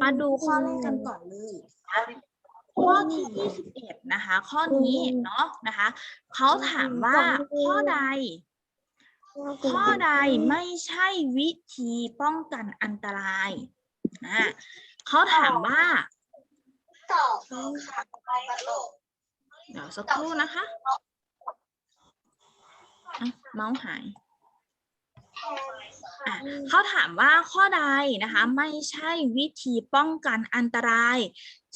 มาดูข้อแรกกันก่อนเลยข้อที่ 21 นะคะ ข้อนี้เนาะนะคะเขาถามว่าข้อใด ข้อใดไม่ใช่วิธีป้องกันอันตรายอะเขาถามว่าตอบค่ะไปโลกเดี๋ยวสักครู่นะคะอะเมาส์หายอะ เขาถามว่าข้อใดนะคะไม่ใช่วิธีป้องกันอันตราย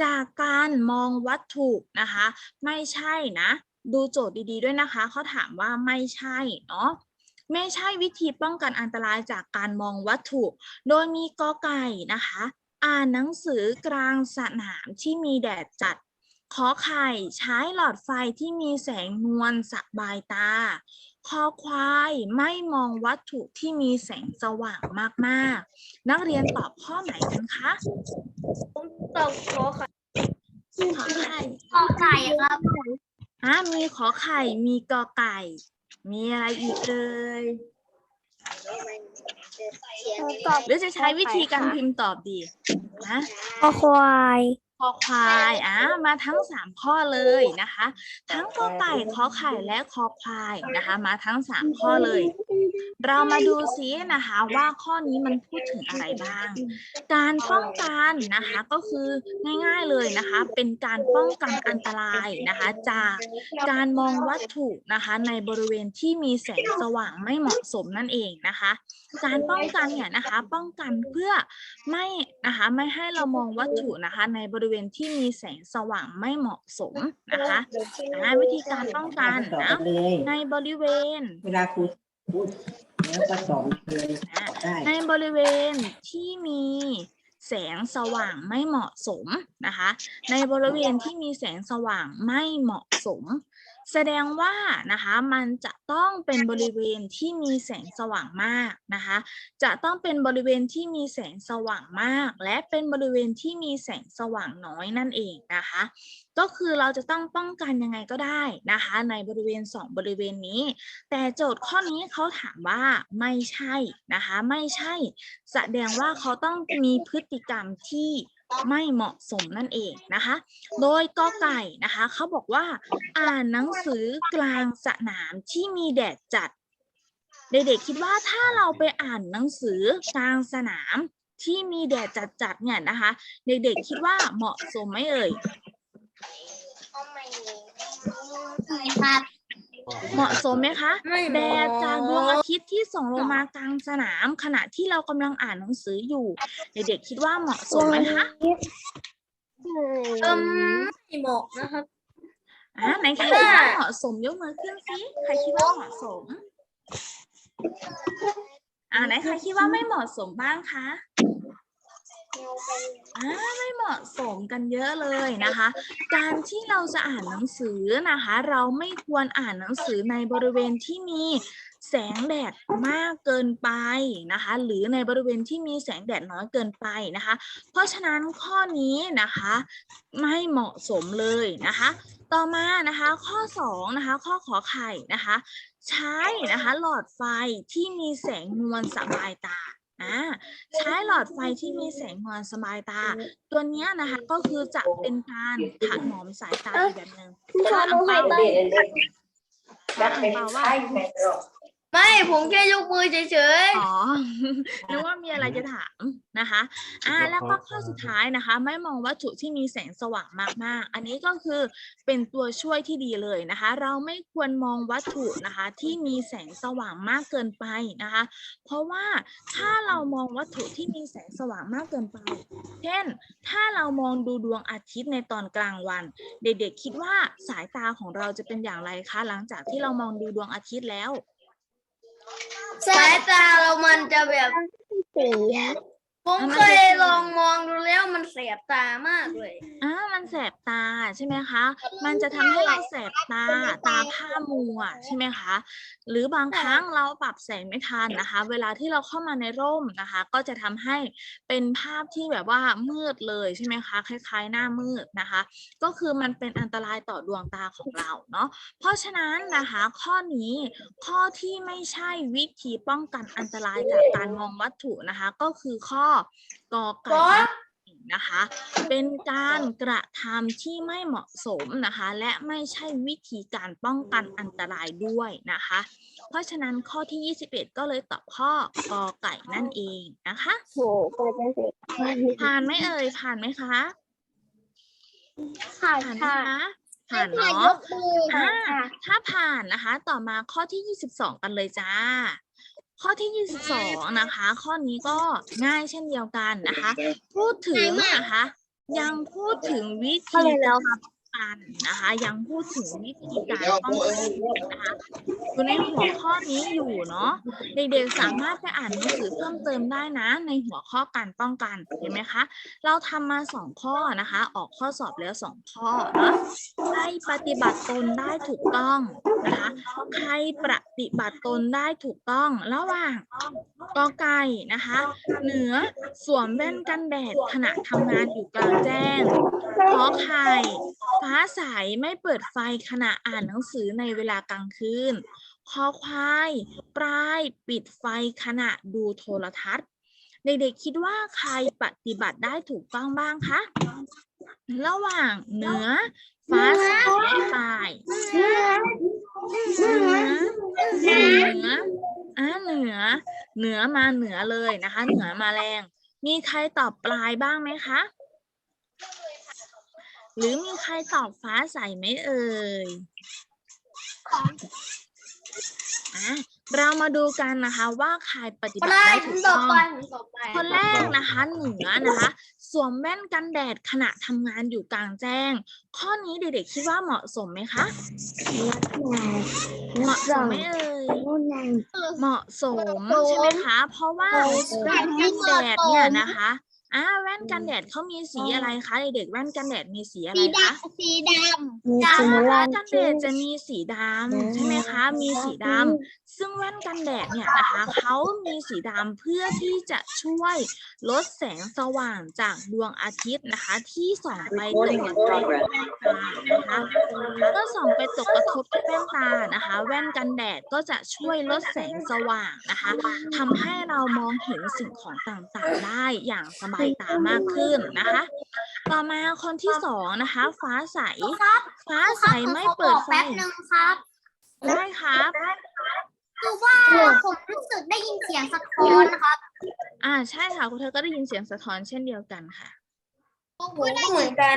จากการมองวัตถุนะคะ ไม่ใช่นะ ดูโจทย์ดีๆด้วยนะคะเขาถามว่าไม่ใช่เนาะไม่ใช่วิธีป้องกันอันตรายจากการมองวัตถุ โดยมีกอไก่นะคะ อ่านหนังสือกลางสนามที่มีแดดจัดขอไข่ใช้หลอดไฟที่มีแสงนวลสบายตา คอควายไม่มองวัตถุที่มีแสงสว่างมาก ๆ นักเรียนตอบข้อไหนกันคะตอบขอไข่ขอไข่ขอไข่ครับอะมีขอไข่ มีกอไก่ มีอะไรอีกเลยหรือจะใช้วิธีการพิมพ์ตอบดีนะคอควาย คอควายอะมาทั้งสามข้อเลยนะคะ ทั้งกอไก่ขอไข่และคอควายนะคะ มาทั้งสามข้อเลย เรามาดูซินะคะว่าข้อนี้มันพูดถึงอะไรบ้าง การป้องกันนะคะก็คือง่ายๆเลยนะคะ เป็นการป้องกันอันตรายนะคะ จากการมองวัตถุนะคะ ในบริเวณที่มีแสงสว่างไม่เหมาะสมนั่นเองนะคะ การป้องกันเนี่ยนะคะ ป้องกันเพื่อไม่นะคะไม่ให้เรามองวัตถุนะคะในบริเวณที่มีแสงสว่างไม่เหมาะสมนะคะอ่าวิธีการป้องกันสอนนะเลยในบริเวณ เวลาครูพูดแล้วก็สอนเลยอ่าได้ในบริเวณที่มีแสงสว่างไม่เหมาะสมนะคะ ในบริเวณที่มีแสงสว่างไม่เหมาะสม แสดงว่านะคะมันจะต้องเป็นบริเวณที่มีแสงสว่างมากนะคะ จะต้องเป็นบริเวณที่มีแสงสว่างมาก และเป็นบริเวณที่มีแสงสว่างน้อยนั่นเองนะคะ ก็คือเราจะต้องป้องกันยังไงก็ได้นะคะ ในบริเวณสองบริเวณนี้ แต่โจทย์ข้อนี้เขาถามว่าไม่ใช่นะคะ ไม่ใช่ แสดงว่าเขาต้องมีพฤติกรรมที่ ไม่เหมาะสมนั่นเองนะคะ โดยกอไก่นะคะ เขาบอกว่า อ่านหนังสือกลางสนามที่มีแดดจัด เด็กๆคิดว่าถ้าเราไปอ่านหนังสือกลางสนามที่มีแดดจัดๆเนี่ยนะคะ เด็กๆคิดว่าเหมาะสมไหมเอ่ยครับ เหมาะสมไหมคะไม่แดดจากดวงอาทิตย์ที่ส่องลงมากลางสนาม ขณะที่เรากำลังอ่านหนังสืออยู่ เด็กๆคิดว่าเหมาะสมไหมคะเอิมไม่เหมาะนะครับ อ่าไหนใครคิดว่าเหมาะสมยกมือขึ้นสิใครคิดว่าเหมาะสม อ่าไหนใครคิดว่าไม่เหมาะสมบ้างคะ อ่าไม่เหมาะสมกันเยอะเลยนะคะ การที่เราจะอ่านหนังสือนะคะ เราไม่ควรอ่านหนังสือในบริเวณที่มีแสงแดดมากเกินไปนะคะ หรือในบริเวณที่มีแสงแดดน้อยเกินไปนะคะ เพราะฉะนั้นข้อนี้นะคะไม่เหมาะสมเลยนะคะ ต่อมานะคะข้อ2นะคะข้อขอไข่นะคะ ใช้นะคะหลอดไฟที่มีแสงนวลสบายตา อ่าใช้หลอดไฟที่มีแสงนวลสบายตา ตัวเนี้ยนะคะก็คือจะเป็นการถนอมสายตาอีกแบบหนึ่งขอดูให้ได้อ่านเปล่าว่า ไม่ผมแค่ยกมือเฉยอ๋อ นึกว่ามีอะไรจะถามนะคะ อ่า แล้วก็ข้อสุดท้ายนะคะ ไม่มองวัตถุที่มีแสงสว่างมากๆ อันนี้ก็คือเป็นตัวช่วยที่ดีเลยนะคะ เราไม่ควรมองวัตถุนะคะ ที่มีแสงสว่างมากเกินไปนะคะ เพราะว่าถ้าเรามองวัตถุที่มีแสงสว่างมากเกินไป เช่น ถ้าเรามองดูดวงอาทิตย์ในตอนกลางวัน เด็กๆคิดว่าสายตาของเราจะเป็นอย่างไรคะ หลังจากที่เรามองดูดวงอาทิตย์แล้ว ๆสายตาเรามันจะแบบสีผมเคยลองมองดูแล้วมันแสบตามากเลยอ่ามันแสบตาใช่ไหมคะ มันจะทำให้เราแสบตาตาผ้ามัวใช่ไหมคะ หรือบางครั้งเราปรับแสงไม่ทันนะคะ เวลาที่เราเข้ามาในร่มนะคะ ก็จะทำให้เป็นภาพที่แบบว่ามืดเลยใช่ไหมคะ คล้ายๆ หน้ามืดนะคะ ก็คือมันเป็นอันตรายต่อดวงตาของเราเนาะ เพราะฉะนั้นนะคะข้อนี้ข้อที่ไม่ใช่วิธีป้องกันอันตรายจากการมองวัตถุนะคะ ก็คือข้อกอไก่ก๊อนะคะ เป็นการกระทำที่ไม่เหมาะสมนะคะ และไม่ใช่วิธีการป้องกันอันตรายด้วยนะคะ เพราะฉะนั้นข้อที่ 21 ก็เลยตอบข้อกอไก่นั่นเองนะคะโหเปิดเป็นสิผ่านไหมเอ่ยผ่านไหมคะค่ะผ่านไหมค่ะคะผ่านให้เนาะยกมือค่ะอ่าถ้าผ่านนะคะ ต่อมาข้อที่ 22 กันเลยจ้า ข้อที่ 22 นะคะ ข้อนี้ก็ง่ายเช่นเดียวกันนะคะ พูดถึงนะคะ ยังพูดถึงวิธีการป้อง กันนะคะ ยังพูดถึงวิธีการป้องกันนะคะอยู่ในหัวข้อนี้อยู่เนาะเด็กๆสามารถไปอ่านหนังสือเพิ่มเติมได้นะ ในหัวข้อการป้องกันเห็นไหมคะ เราทำมาสองข้อนะคะ ออกข้อสอบแล้วสองข้อเนาะใครปฏิบัติตนได้ถูกต้องนะคะใครปฏิบัติตนได้ถูกต้องระหว่างกอไก่นะคะ เหนือสวมแว่นกันแดดขณะทำงานอยู่กลางแจ้งขอไข่ฟ้าใสไม่เปิดไฟขณะอ่านหนังสือในเวลากลางคืนคอควายปลายปิดไฟขณะดูโทรทัศน์ เด็กๆคิดว่าใครปฏิบัติได้ถูกต้องบ้างคะ ระหว่างเหนือ ฟ้าใสและปลายเหนือเหนืออ่าเหนือ เหนือมาเหนือเลยนะคะ เหนือมาแรง มีใครตอบปลายบ้างไหมคะ หรือมีใครตอบฟ้าใสไหมเอ่ยอะเรามาดูกันนะคะว่าใครปฏิคบันติแรได้กผถูมกต่อต้องไปผมต่อไปคนแรกนะคะเหนือนะคะ สวมแว่นกันแดดขณะทำงานอยู่กลางแจ้ง ข้อนี้เด็กๆคิดว่าเหมาะสมไหมคะเหมาะสมไหมเอ่ยเหมาะสมใช่ไหมคะ เพราะว่าแว่นกันแดดเนี่ยนะคะ อ่าแว่นกันแดดเขามีสีอะไรคะเด็กๆแว่นกันแดดมีสีอะไรคะสีดมีำสีแว่นกันแดดจะมีสีดำใช่ไหมคะ มีสีดำ ซึ่งแว่นกันแดดเนี่ยนะคะเขามีสีดำเพื่อที่จะช่วยลดแสงสว่างจากดวงอาทิตย์นะคะ ที่ส่องไปตกกระทบที่แว่นตานะคะเมื่อส่องไปตกกระทบที่แว่นตานะคะ แว่นกันแดดก็จะช่วยลดแสงสว่างนะคะทำให้เรามองเห็นสิ่งของต่างๆได้อย่างสบายตามากขึ้นนะคะ ต่อมาคนที่สองนะคะ ฟ้าใส ฟ้าใสไม่เปิดไฟแป๊บนึงครับ ได้ครับ คือว่าผมรู้สึกได้ยินเสียงสะท้อนนะครับอ่าใช่ค่ะคุณเธอก็ได้ยินเสียงสะท้อนเช่นเดียวกันค่ะก็เหมือนกัน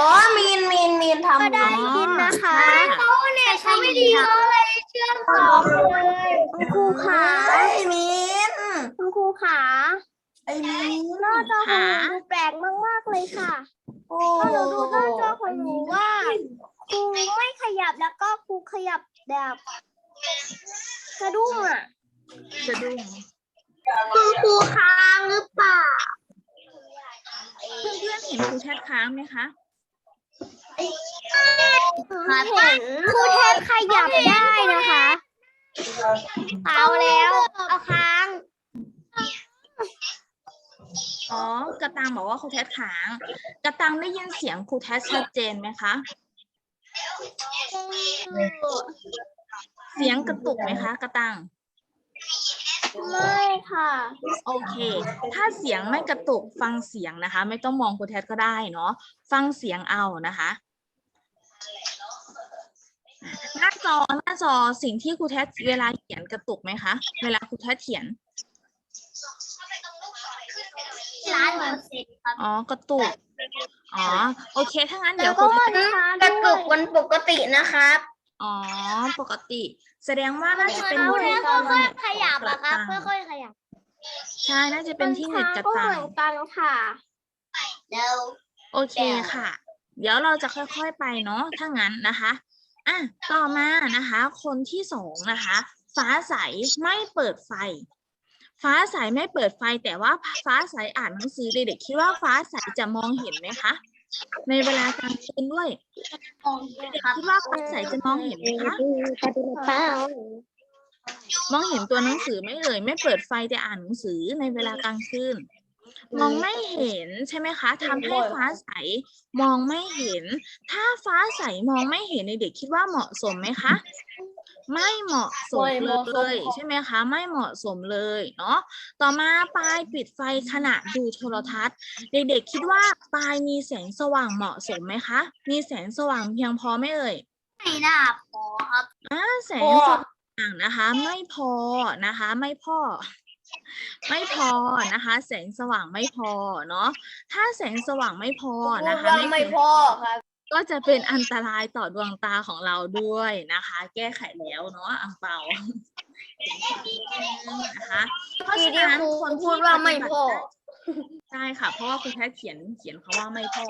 อ๋อมีนมีนมีนทำก็ได้อยู่ยินนะคะใช่ค่ะเขาเนี่ยเขาไม่ดีเลยเชื่อมสองเลยคุณครูขาไอ้มีนคุณครูขาไอ้มีนหน้าจอของหนูดูแปลกมากๆเลยค่ะโอ้พอหนูดูหน้าจอของหนูว่าครูไม่ขยับแล้วก็ครูขยับ แบบสะดุ้งอะจะดุ้งคือครูค้างหรือเปล่า เพื่อนๆเห็นครูแทดค้างไหมคะ เห็นครูเทพขยับได้นะคะเอาแล้ว เอาค้าง อ๋อกระตังบอกว่าครูแทดค้าง กระตังได้ยินเสียงครูแทดชัดเจนไหมคะ เสียงกระตุกไหมคะ กระตัง ไม่ค่ะ โอเค ถ้าเสียงไม่กระตุกฟังเสียงนะคะ ไม่ต้องมองครูแทดก็ได้เนาะฟังเสียงเอานะคะอะหน้าจอหน้าจอสิ่งที่ครูแทดเวลาเขียนกระตุกไหมคะ เวลาครูแทดเขียนร้านเปอร์เซ็นต์ครับอ๋อกระตุกอ๋อโอเคถ้างั้นเดี๋แล้ยววก็ครูมันช้ากระด้ตุวยกวันปกตินะครับ อ๋อ ปกติ แสดงว่าน่าจะเป็นครูเทที่พค่อยๆขยับอะครับกระตังค่อยๆขยับใช่น่าจะเป็นที่เน็ตกระก็ตัเหงมือนกันค่ะเดี๋ยวโอเคค่ะ เดี๋ยวเราจะค่อยๆไปเนาะถ้างั้นนะคะอะต่อมานะคะ คนที่สองนะคะ ฟ้าใสไม่เปิดไฟ ฟ้าใสไม่เปิดไฟแต่ว่าฟ้าใสอ่านหนังสือเด็กๆคิดว่าฟ้าใสจะมองเห็นไหมคะ ในเวลากลางคืนด้วยเด็กๆคิดว่าฟ้าใสจะมองเห็นไหมคะมองเห็นตัวหนังสือไหม่เอ่ยไม่เปิดไฟแต่อ่านหนังสือในเวลากลางคืนมองไม่เห็นใช่ไหมคะทำให้ฟ้าใสมองไม่เห็น ถ้าฟ้าใสมองไม่เห็นในเด็กคิดว่าเหมาะสมไหมคะ ไม่เหมาะสมไม่เหเลมาะสมยใช่ไหมคะไม่เหมาะสมเลยเนาะต่อมาปายปิดไฟขณะดูโทรทัศน์ เด็กๆคิดว่าปายมีแสงสว่างเหมาะสมไหมคะ มีแสงสว่างเพียงพอไหมเอ่ยไม่น่าพอครับอ่าแสงสว่างนะคะ ไม่พอนะคะ ไม่พอไม่พอนะคะ แสงสว่างไม่พอเนาะถ้าแสงสว่างไม่พอพูนะดคะว่าไม่ไม่เพียงพอครับ ก็จะเป็นอันตรายต่อดวงตาของเราด้วยนะคะ แก้ไขแล้วเนาะอังเปานะคะเพราะทีฉะนี้นั้นครูคนที่พูดว่าไม่พอปฏิบัติได้ใช่ค่ะ เพราะว่าคุณแค่เขียนเขียนคาว่าไม่พอ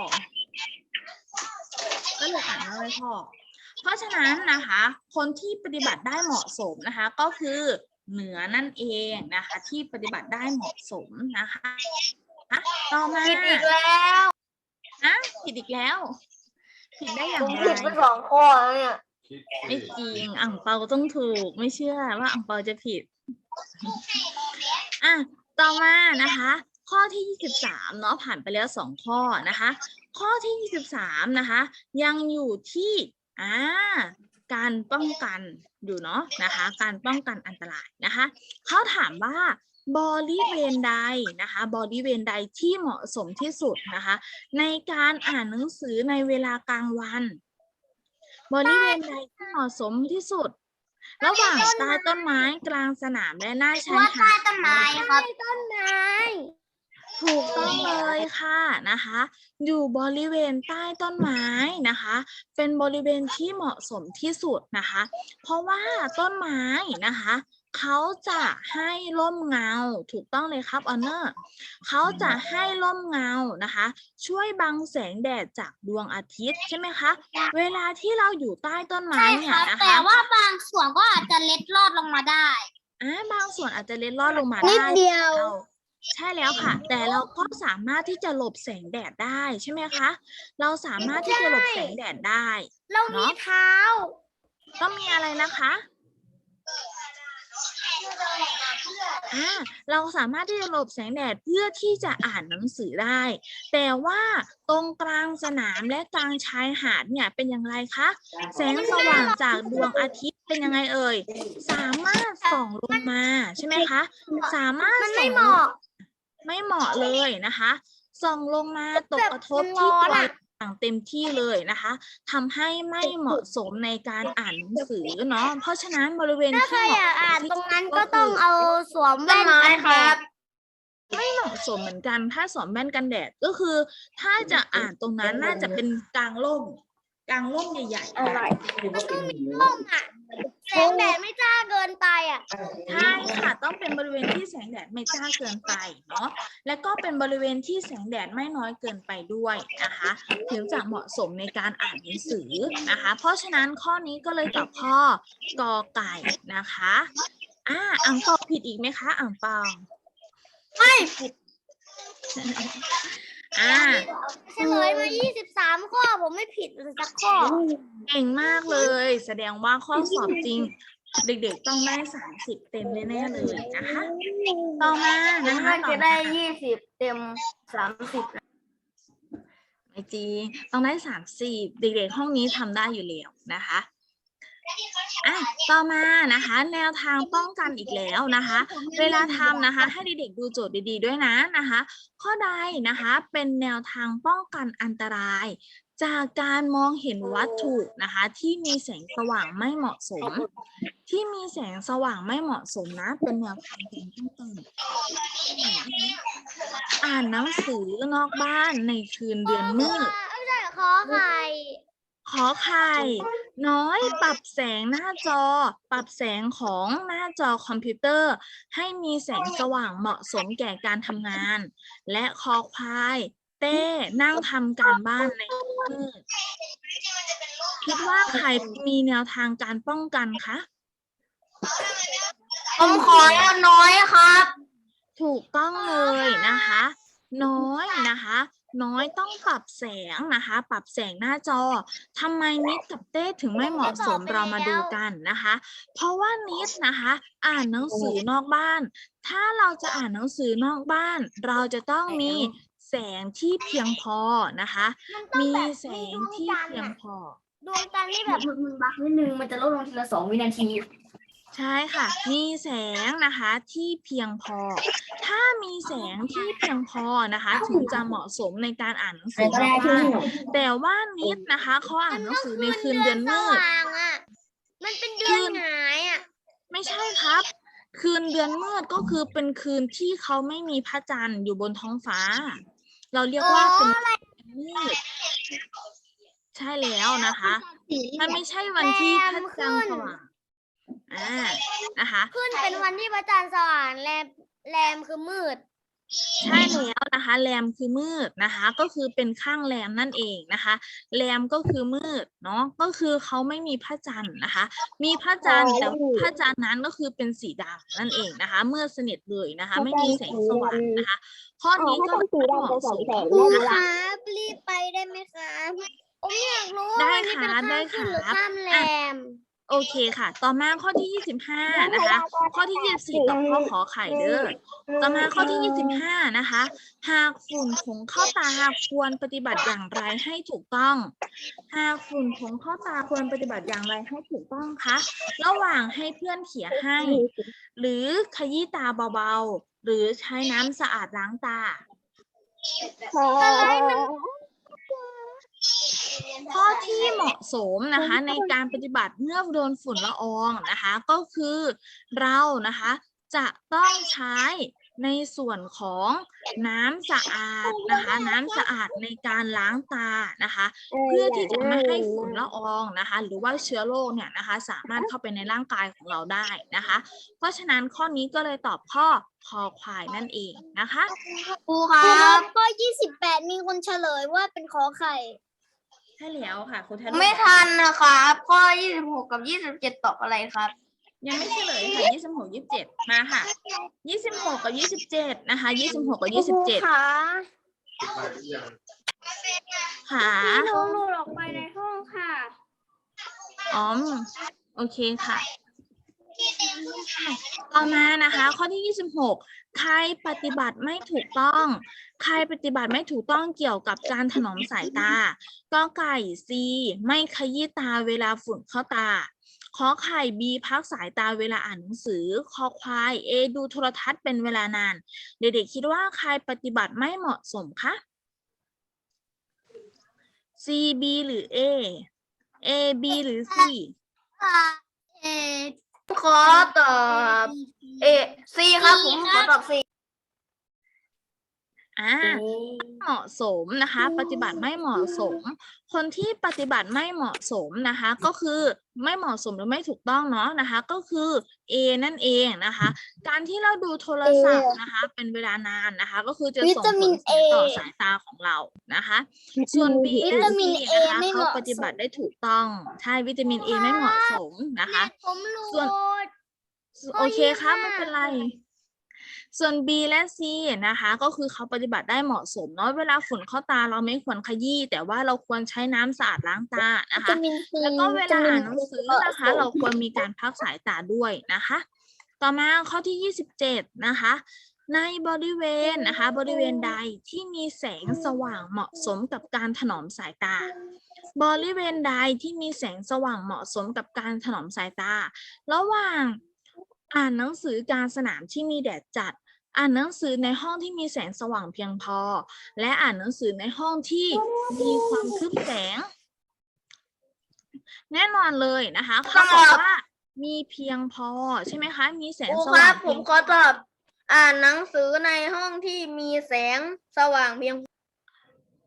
ก็เลยอ่านว่าไม่พอเพราะฉะนั้นนะคะ คนที่ปฏิบัติได้เหมาะสมนะคะ ก็คือเหนือนั่นเองนะคะ ที่ปฏิบัติได้เหมาะสมนะคะอะต่อมาผิดอีกแล้วอะผิดอีกแล้ว ผิดได้อย่าผงมไรผิดไปสองข้อแล้วเนี่ยไม่จริงอ่างเปาต้องถูก ไม่เชื่อว่าอ่างเปาจะผิด อะ ต่อมานะคะ ข้อที่ 23 เนาะผ่านไปแล้ว 2 ข้อนะคะ ข้อที่ 23 นะคะ ยังอยู่ที่อ่าการป้องกันอยู่เนาะนะคะ การป้องกันอันตรายนะคะ เขาถามว่า บริเวณใดนะคะบริเวณใดที่เหมาะสมที่สุดนะคะ ในการอ่านหนังสือในเวลากลางวันบริเวณใดที่เหมาะสมที่สุด ระหว่างใต้ต้นไม้กลางสนามและหน้าชายว่าหาใต้ดต้นไม้ครับต้นไม้ถูกต้องเลยค่ะนะคะ อยู่บริเวณใต้ต้นไม้นะคะ เป็นบริเวณที่เหมาะสมที่สุดนะคะ เพราะว่าต้นไม้นะคะ เขาจะให้ร่มเงา ถูกต้องเลยครับออนเนอร์เขาจะให้ร่มเงานะคะ ช่วยบังแสงแดดจากดวงอาทิตย์ใช่ไหมคะ เวลาที่เราอยู่ใต้ต้นไม้ใช่เนี่คยรับนะคะแต่ว่าบางส่วนก็อาจจะเล็ดลอดลงมาได้ อ่าบางส่วนอาจจะเล็ดลอดลงมานิดได้ เดียว เราใช่แล้วค่ะ แต่เราก็สามารถที่จะหลบแสงแดดได้ใช่ไหมคะ เราสามารถที่จะหลบแสงแดดได้ เรามีเท้าต้องมีอะไรนะคะ อ่าเราสามารถที่จะหลบแสงแดดเพื่อที่จะอ่านหนังสือได้ แต่ว่าตรงกลางสนามและกลางชายหาดเนี่ยเป็นอย่างไรคะ แสงสว่างจากดวงอาทิตย์เป็นยังไงเอ่ย สามารถส่องลงมาใช่ไหมคะ สามารถมันไม่เหมาะ ไม่เหมาะเลยนะคะ ส่องลงมาตกกระทบที่ร้อนตัว อะอย่างเต็มที่เลยนะคะทำให้ไม่เหมาะสมในการอ่านหนังสือเนาะเพราะฉะนั้นบริเวณถ้าที่ใครเหอยากมาะอ่านที่ตรงนั้นสุดก็ต้องคืเอาสวมต้แว่นนไม้กันคแดรับดไม่เหมาะสมเหมือนกัน ถ้าสวมแว่นกันแดดก็คือ ถ้าจะอ่านตรงนั้นน่าจะเป็นกลางร่ม กลางร่มใหญ่ๆอะไรร่มอะแสงแดดไม่จ้าเกินไปอะใช่ค่ะต้องเป็นบริเวณที่แสงแดดไม่จ้าเกินไปเนาะและก็เป็นบริเวณที่แสงแดดไม่น้อยเกินไปด้วยนะคะถึงจะเหมาะสมในการอ่านหนังสือนะคะ เพราะฉะนั้นข้อนี้ก็เลยตอบข้อกอไก่นะคะอ่าอ่างเปาผิดอีกไหมคะอ่างเปาไม่ผิด อ่าเฉลยมา 23 ข้อ ผมไม่ผิดเลยสักข้อ เก่งมากเลย แสดงว่าข้อสอบจริง เด็กๆต้องได้สามสิบเต็มแน่ๆเลยนะคะ ต่อมานะคะน่าต่อจะมาได้ยี่สิบเต็มสามสิบไม่จริงต้องได้สามสิบเด็กๆห้องนี้ทำได้อยู่แล้วนะคะ อะต่อมานะคะ แนวทางป้องกันอีกแล้วนะคะ เวลาทำนะคะ ให้เด็กๆดูโจทย์ดีๆด้วยนะนะคะ ข้อใดนะคะเป็นแนวทางป้องกันอันตราย จากการมองเห็นวัตถุนะคะ ที่มีแสงสว่างไม่เหมาะสม ที่มีแสงสว่างไม่เหมาะสมนะ เป็นแนวทางการป้องกันอ่านหนังสือนอกบ้านในคืนเดือนมืดไม่ใช่ขอไข่ ขอไข่น้อยปรับแสงหน้าจอ ปรับแสงของหน้าจอคอมพิวเตอร์ ให้มีแสงสว่างเหมาะสมแก่การทำงาน และคอควายเต้นั่งทำการบ้านในมืดคิดว่าใครมีแนวทางการป้องกันคะผมขอแล้วน้อยครับ ถูกต้องเลยนะคะ น้อยนะคะ น้อยต้องปรับแสงนะคะ ปรับแสงหน้าจอทำไมนิดกับเต้ถึงไม่เหมาะสมเรามาดูกันนะคะ เพราะว่านิดนะคะ อ่านหนังสือนอกบ้าน ถ้าเราจะอ่านหนังสือนอกบ้าน เราจะต้องมีแสงที่เพียงพอนะคะ มีแสงที่เพียงพอดวงจันทร์ที่แบบมึงมึงบักนิดนึงมันจะลดลงทีละสองวินาที ใช่ค่ะ มีแสงนะคะที่เพียงพอ ถ้ามีแสงที่เพียงพอนะคะถึงจะเหมาะสมในการอ่านหนังสือก็ได้ที่มากนี่ๆแต่ว่านิดนะคะเขาอ่านหนังสือในคืนเดือนมืดสว่างอะมันเป็นเดือนหงายอะไม่ใช่ครับ คืนเดือนมืดก็คือเป็นคืนที่เขาไม่มีพระจันทร์อยู่บนท้องฟ้า เราเรียกว่าเป็นมืดใช่แล้วนะคะ มันไม่ใช่วันที่พระจันทร์สว่าง อ่านะคะ ขึ้นเป็นวันที่พระจันทร์สว่างแรมแรมคือมืด ใช่แล้วนะคะแรมคือมืดนะคะ ก็คือเป็นข้างแรมนั่นเองนะคะแรมก็คือมืดเนาะก็คือเขาไม่มีพระจันทร์นะคะ มีพระจันทร์แต่พระจันทร์นั้นก็คือเป็นสีดำนั่นเองนะคะ เมื่อสนิทเลยนะคะ ไม่มีแสงสว่างนะคะ ข้อนี้ก็ไม่เหมาะสมครูนะคคะรับรีบไปได้ไหมครับผมอยากรู้ได้ว่าวันนี้เป็นครับได้ข้ามขึ้นหรือครับข้ามแรม โอเคค่ะ ต่อมาข้อที่25นะคะ ข้อที่24กับข้อขอไข่เด้อ ต่อมาข้อที่25นะคะ หากฝุ่นผงเข้าตาควรปฏิบัติอย่างไรให้ถูกต้อง หากฝุ่นผงเข้าตาควรปฏิบัติอย่างไรให้ถูกต้องคะ ระหว่างให้เพื่อนเขียให้ หรือขยี้ตาเบาๆ หรือใช้น้ำสะอาดล้างตา ข้อที่เหมาะสมนะคะในการปฏิบัติเมื่อโดนฝุ่นละอองนะคะก็คือเรานะคะจะต้องใช้ในส่วนของน้ำสะอาดนะคะน้ำสะอาดในการล้างตานะคะ เพื่อที่จะไม่ให้ฝุ่นละอองนะคะ หรือว่าเชื้อโรคเนี่ยนะคะ สามารถเข้าไปในร่างกายของเราได้นะคะ เพราะฉะนั้นข้อนี้ก็เลยตอบข้อคอควายนั่นเองนะคะครูครับข้อ28 มีคนเฉลยว่าเป็นขอไข่ ใช่แล้วค่ะคุณแทนไม่ทันนะครับข้อยี่สิบหกกับยี่สิบเจ็ดตอบอะไรครับ ยังไม่เฉลยค่ะยี่สิบหกยี่สิบเจ็ดมาค่ะยี่สิบหกกับยี่สิบเจ็ดนะคะยี่สิบหกกับยี่สิบเจ็ดครูคะค่ะพี่น้องหนูออกไปในห้องค่ะอ๋อมโอเคค่ะต่อมานะคะ ข้อที่ 26 ใครปฏิบัติไม่ถูกต้อง ใครปฏิบัติไม่ถูกต้องเกี่ยวกับการถนอมสายตา ก็ไก่ซีไม่ขยี้ตาเวลาฝุ่นเข้าตาขอไข่บีพักสายตาเวลาอ่านหนังสือ คอควายเอดูโทรทัศน์เป็นเวลานาน เด็กๆคิดว่าใครปฏิบัติไม่เหมาะสมคะ C B หรือ A A B หรือ C เอขอตอบเอซีครับผมขอตอบซี อ่าเหมาะสมนะคะ ปฏิบัติไม่เหมาะสม คนที่ปฏิบัติไม่เหมาะสมนะคะ ก็คือไม่เหมาะสมหรือไม่ถูกต้องเนาะนะคะ ก็คือ A นั่นเองนะคะ การที่เราดูโทรศัพท์นะคะ เป็นเวลานานนะคะ ก็คือจะวิส่งตาผมิลนเสียต่อ A สายตาของเรานะคะ ส่วน B วิและตามิน C A นะคะไม่เขาเหมาะปฏิบัติได้ถูกต้องใช่วิตามิน A ไม่เหมาะสมนะคะผมรู้ส่วนโอเคครับไม่เป็นไร ส่วน B และ C นะคะ ก็คือเขาปฏิบัติได้เหมาะสมเนาะเวลาฝุ่นเข้าตาเราไม่ควรขยี้แต่ว่าเราควรใช้น้ำสะอาดล้างตานะวิคะตามินซีแล้วก็เวลาอ่านหนังสือนะคะวิตามินเราควรมีการพักสายตาด้วยนะคะ ต่อมาข้อที่ 27 นะคะ ในบริเวณนะคะ บริเวณใดที่มีแสงสว่างเหมาะสมกับการถนอมสายตา บริเวณใดที่มีแสงสว่างเหมาะสมกับการถนอมสายตา ระหว่างอ่านหนังสือการสนามที่มีแดดจัด อ่านหนังสือในห้องที่มีแสงสว่างเพียงพอ และอ่านหนังสือในห้องที่มีความทึบแสง แน่นอนเลยนะคะเขาบอกว่ามีเพียงพอใช่ไหมคะ มีแสงครูสคว่ารังบผเพียมงขอตอบอ่านหนังสือในห้องที่มีแสงสว่างเพียง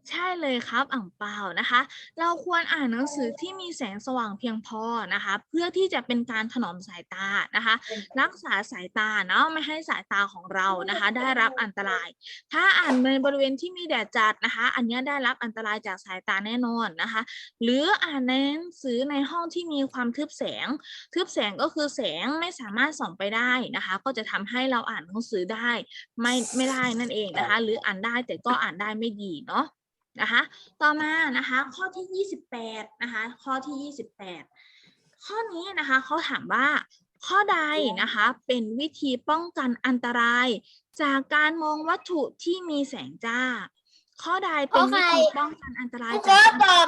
ใช่เลยครับอ่างเปานะคะ เราควรอ่านหนังสือที่มีแสงสว่างเพียงพอนะคะ เพื่อที่จะเป็นการถนอมสายตานะคะ รักษาสายตาเนาะไม่ให้สายตาของเรานะคะ ได้รับอันตราย ถ้าอ่านในบริเวณที่มีแดดจัดนะคะ อันเนี้ยได้รับอันตรายจากสายตาแน่นอนนะคะ หรืออ่านในหนังสือในห้องที่มีความทึบแสง ทึบแสงก็คือแสงไม่สามารถส่องไปได้นะคะ ก็จะทำให้เราอ่านหนังสือได้ไม่ไม่ได้นั่นเองนะคะ หรืออ่านได้แต่ก็อ่านได้ไม่ดีเนาะ นะคะต่อมานะคะข้อที่ 28นะคะข้อที่ 28 ข้อนี้นะคะเขาถามว่าข้อใดนะคะเป็นวิธีป้องกันอันตราย จากการมองวัตถุที่มีแสงจ้า ข้อใดเป็นวิธีป้องกันอันตรายครูขจาอกตอบ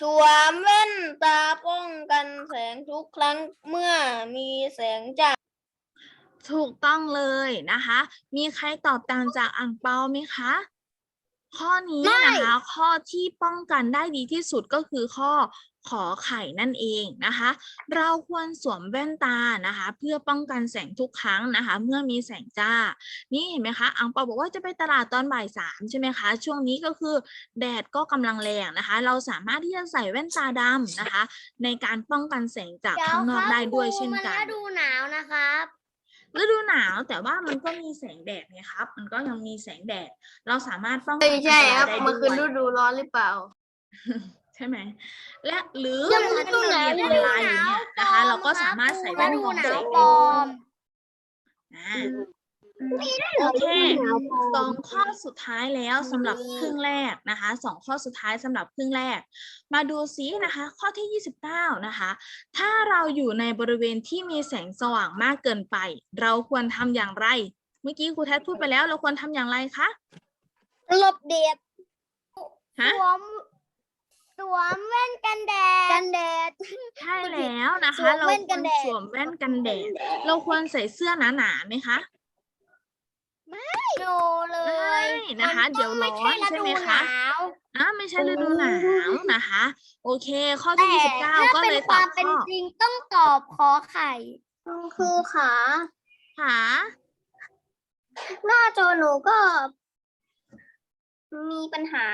สวมแว่นตาป้องกันแสงทุกครั้งเมื่อมีแสงจ้าถูกต้องเลยนะคะ มีใครตอบตามจากอ่างเปาไหมคะ ข้อนี้นะคะ ข้อที่ป้องกันได้ดีที่สุดก็คือข้อขอไข่นั่นเองนะคะ เราควรสวมแว่นตานะคะ เพื่อป้องกันแสงทุกครั้งนะคะ เมื่อมีแสงจ้า นี่เห็นไหมคะอังเปาบอกว่าจะไปตลาดตอนบ่ายสามใช่ไหมคะ ช่วงนี้ก็คือแดดก็กำลังแรงนะคะ เราสามารถที่จะใส่แว่นตาดำนะคะ ในการป้องกันแสงจากข้างนอกได้ด้วยเช่นกันมันฤดูหนาวนะครับ ฤดูหนาวแต่ว่ามันก็มีแสงแดดไงครับ มันก็ยังมีแสงแดด เราสามารถป้องกัใช่ใช่ครับได้มันคือด้ฤวยดูร้อนหรือเปล่า ใช่ไหมและหรือฤเวลาที่เราเรียนออนไลน์อยู่เนี่ยนะคะ เราก็สามารถใส่แว่นกรองแสงได้ด้วยอ่า โอเคสองข้อสุดท้ายแล้วสำหรับครึ่งแรกนะคะสองข้อสุดท้ายสำหรับครึ่งแรก มาดูซินะคะ ข้อที่ 29 นะคะ ถ้าเราอยู่ในบริเวณที่มีแสงสว่างมากเกินไป เราควรทำอย่างไร เมื่อกี้ครูแทษพูดไปแล้วเราควรทำอย่างไรคะลบเดดฮะสวมสวมแว่นกันแดดกันแดดใช่แล้วนะสคะวมเราแว่นคกัวรนแดดสวมแว่นกันแดด เราควรใส่เสื้อหนาๆไหมคะ โนเลยไม่นะคะ มัเดี๋ยวร้อนใช่ไหมคะฤดูนาวอ่าไม่ใช่ฤดูหนาวนะคะ โอเค ข้อที่แต่ถ้า29ก็เป็นเลยคตอวาบมเป็นข้อจริงต้องตอบขอไข่ครูขาค่ะหน้าจอหนูก็ มีปัญหา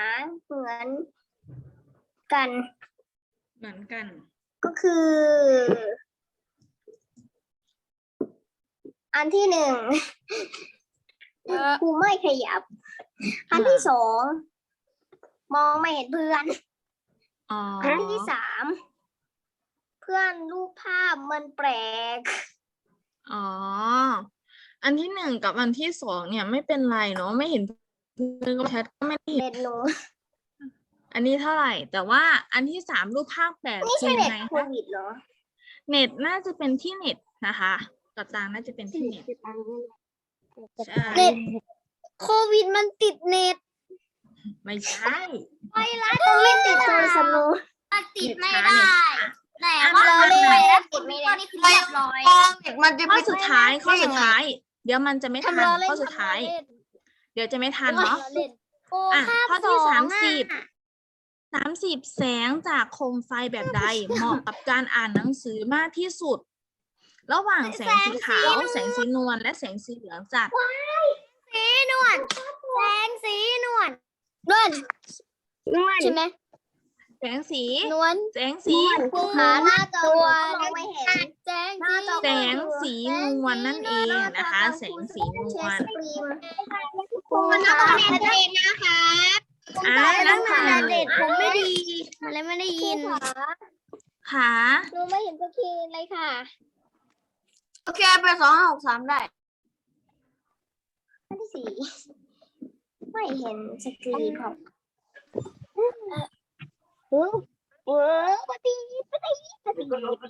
เหมือนกัน เหมือนกัน ก็คือ อันที่หนึ่ง ครูไม่ขยับอันที่สองมองไม่เห็นเพื่อนอ๋ออันที่สามเพื่อนรูปภาพมันแปลก อ๋อ อันที่หนึ่งกับอันที่สองเนี่ยไม่เป็นไรเนาะไม่เห็นเพื่อนก็แชทก็ไม่ได้เห็นเน็ตหนูอันนี้เท่าไหร่ แต่ว่าอันที่สามรูปภาพแปดนี่คืใช่อเน็ตไงโคคะวิดเหรอ เน็ตน่าจะเป็นที่เน็ตนะคะกับตางน่าจะเป็นที่เน็ต ใช่ เน็ต โควิดมันติดเน็ตไม่ใช่ไวรัสไม่ติดโทรศัพท์หนูติดไม่ได้ แต่ว่าเราเราเล่เล่นนติดไม่ได้นี่คือเรียบร้อยมันจะข้อเป็นสุดท้ายข้อสุดท้าย เดี๋ยวมันจะไม่ทันทำล้อเล่นข้อสุดท้ายทำล้อเล่นเดี๋ยวจะไม่ทันเนาะโอ้อะภาพข้อที่สองสามอะสิบสามสิบแสงจากโคมไฟแบบใด เหมาะกับการอ่านหนังสือมากที่สุด ระหว่างแสงสีขาว แสงสีนวลและแสงสีเหลืองจัด สีนวลแสงสีนวลนวลนวลใช่ไหมแสงสี นวลแสงสีครูขาหน้าจอหนูก็มองไม่เห็นแสงแสงสีนวลนั่นเองนะคะ แสงสีนวลครูหน้าจอเน็ตเองนะคะอ่านั่นค่ะเน็ตผมไม่ดีอะไรไม่ได้ยินค่ะหนูไม่เห็นสักทีเลยค่ะ โอเคไปสองห้าหกสามได้อันที่สี่ไม่เห็นสกรีนของเออเออปฏิปฏิปฏิ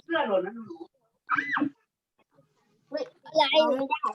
เสื้อหล่นนะอะไร